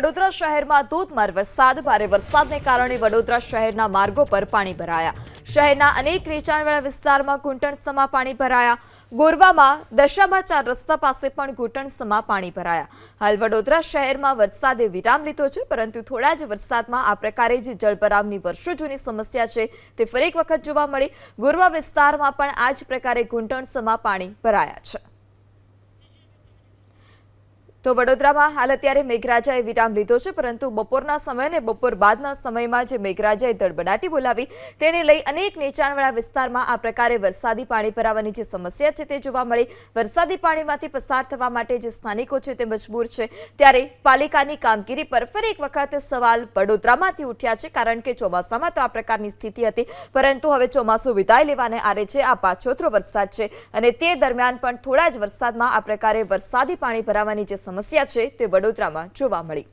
વડોદરા શહેરમાં ધોધમાર વરસાદ, ભારે વરસાદને કારણે વડોદરા શહેરના માર્ગો પર પાણી ભરાયા. શહેરના અનેક નીચાણવાળા વિસ્તારમાં ઘૂંટણસમા પાણી ભરાયા. ગોરવામાં દશામાં ચાર રસ્તા પાસે પણ ઘૂંટણસમા પાણી ભરાયા. હાલ વડોદરા શહેરમાં વરસાદે વિરામ લીધો છે, પરંતુ થોડા જ વરસાદમાં આ પ્રકારે જે જળભરાવની વર્ષો જૂની સમસ્યા છે, તે ફરી એક વખત જોવા મળી. ગોરવા વિસ્તારમાં પણ આ જ પ્રકારે ઘૂંટણસમા પાણી ભરાયા છે. તો વડોદરામાં હાલ અત્યારે મેઘરાજાએ વિરામ લીધો છે, પરંતુ બપોરના સમય અને બપોર બાદના સમયમાં જે મેઘરાજાએ દળબડાટી બોલાવી તેને લઈ અનેક નીચાણવાળા વિસ્તારમાં આ પ્રકારે વરસાદી પાણી ભરાવાની જે સમસ્યા છે તે જોવા મળી. વરસાદી પાણીમાંથી પસાર થવા માટે જે સ્થાનિકો છે તે મજબૂર છે. ત્યારે પાલિકાની કામગીરી પર ફરી એક વખત સવાલ વડોદરામાંથી ઉઠ્યા છે, કારણ કે ચોમાસામાં તો આ પ્રકારની સ્થિતિ હતી, પરંતુ હવે ચોમાસું વિદાય લેવાને આરે છે, આ પાછોતરો વરસાદ છે અને તે દરમિયાન પણ થોડા જ વરસાદમાં આ પ્રકારે વરસાદી પાણી ભરાવાની જે સમસ્યા છે તે વડોદરામાં જોવા મળી.